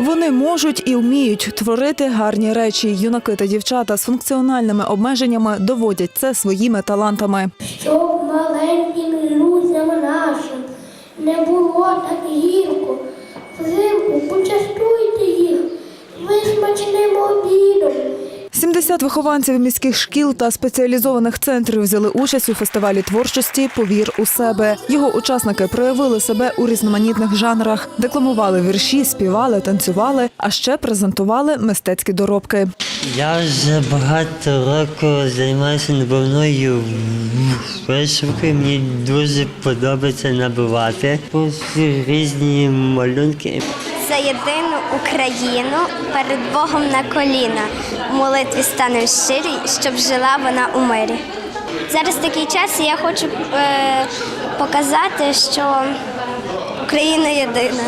Вони можуть і вміють творити гарні речі. Юнаки та дівчата з функціональними обмеженнями доводять це своїми талантами. щоб маленьким друзям 70 вихованців міських шкіл та спеціалізованих центрів взяли участь у фестивалі творчості Повір у себе. Його учасники проявили себе у різноманітних жанрах, декламували вірші, співали, танцювали, а ще презентували мистецькі доробки. Я вже багато років займаюся набивною вишивкою. Мені дуже подобається набивати Ось різні малюнки. за єдину Україну перед Богом на коліна. Молитві стане щирі, щоб жила вона у мирі. Зараз такий час, і я хочу е, показати, що Україна єдина.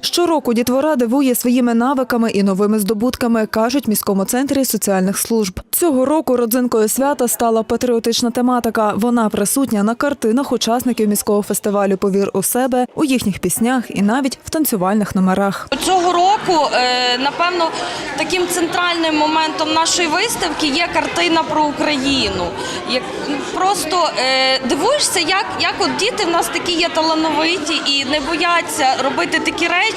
Щороку дітвора дивує своїми навиками і новими здобутками, кажуть в міському центрі соціальних служб. Цього року родзинкою свята стала патріотична тематика. Вона присутня на картинах учасників міського фестивалю Повір у себе у їхніх піснях і навіть в танцювальних номерах. Цього року, е, напевно, таким центральним моментом нашої виставки є картина про Україну. Просто е, дивуєшся, як, як от діти в нас такі є талановиті і не бояться робити такі речі.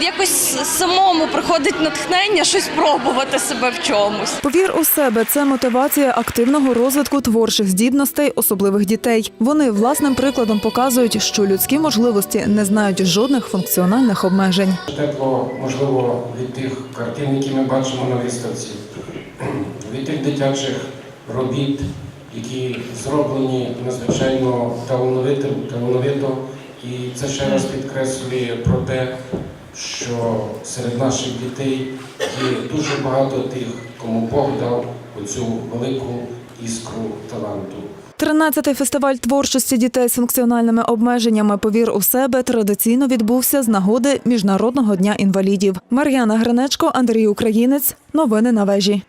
Якось самому приходить натхнення щось пробувати себе в чомусь. Повір у себе це мотивація активного розвитку творчих здібностей особливих дітей. Вони власним прикладом показують, що людські можливості не знають жодних функціональних обмежень. Тепло, можливо, від тих картин, які ми бачимо на виставці, від тих дитячих робіт, які зроблені надзвичайно талановитим, талановито. І це ще раз підкреслює про те, що серед наших дітей є дуже багато тих, кому Бог дав оцю велику іскру таланту. 13-й фестиваль творчості дітей з функціональними обмеженнями Повір у себе традиційно відбувся з нагоди Міжнародного дня інвалідів. Мар'яна Гринечко, Андрій Українець. Новини на вежі.